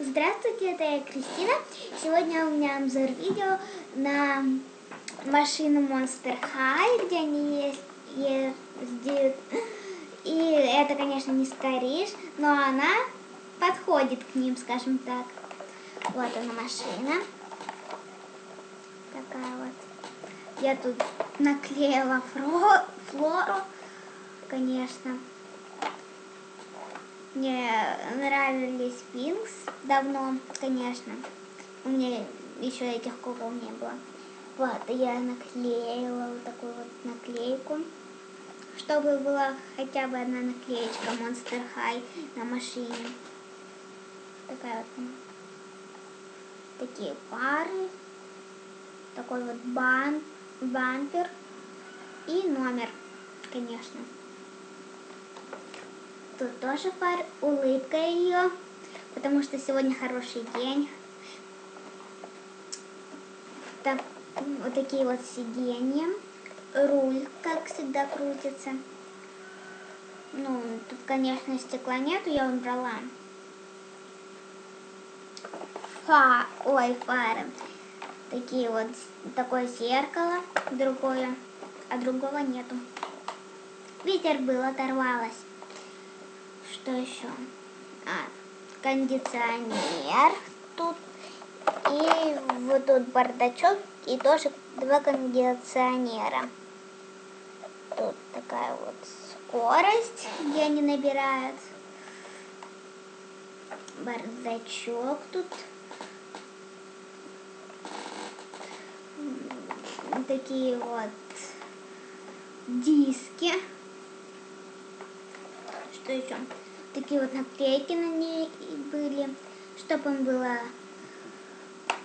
Здравствуйте, это я Кристина. Сегодня у меня обзор видео на машину Monster High, где они ездят. И это, конечно, не Скориш, но она подходит к ним, скажем так. Вот она машина. Такая вот. Я тут наклеила флору, конечно. Мне нравились Винкс давно, конечно. У меня еще этих кукол не было. Вот, я наклеила вот такую вот наклейку, чтобы была хотя бы одна наклеечка Monster High на машине. Такая вот, такие пары, такой вот бан, бампер и номер, конечно. Тут тоже пар, улыбка ее, потому что сегодня хороший день. Так, вот такие вот сиденья. Руль, как всегда, крутится. Ну, тут, конечно, стекла нету, я убрала. Фа, ой, фары. Такие вот, такое зеркало, другое, а другого нету. Ветер был, оторвалось. Что еще? А, кондиционер тут. И вот тут бардачок. И тоже два кондиционера. Тут такая вот скорость, где они набирают. Бардачок тут. Такие вот диски. Что еще? Такие вот наклейки на ней были, чтобы им было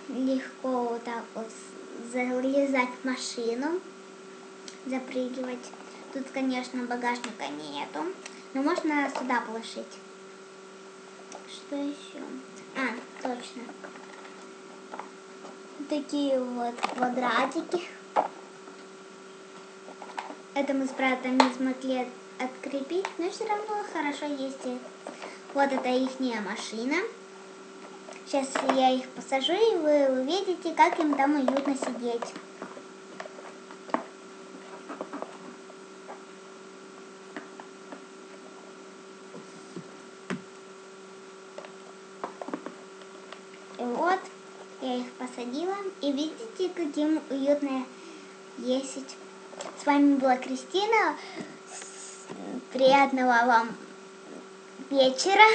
легко вот так вот залезать в машину, запрыгивать. Тут, конечно, багажника нету, но можно сюда положить. Что еще? А, точно. Такие вот квадратики. Это мы с братом не смогли открепить, но все равно хорошо ездит. Вот это их машина. Сейчас я их посажу, и вы увидите, как им там уютно сидеть. И вот я их посадила, и видите, каким уютно ездить. С вами была Кристина. Приятного вам вечера.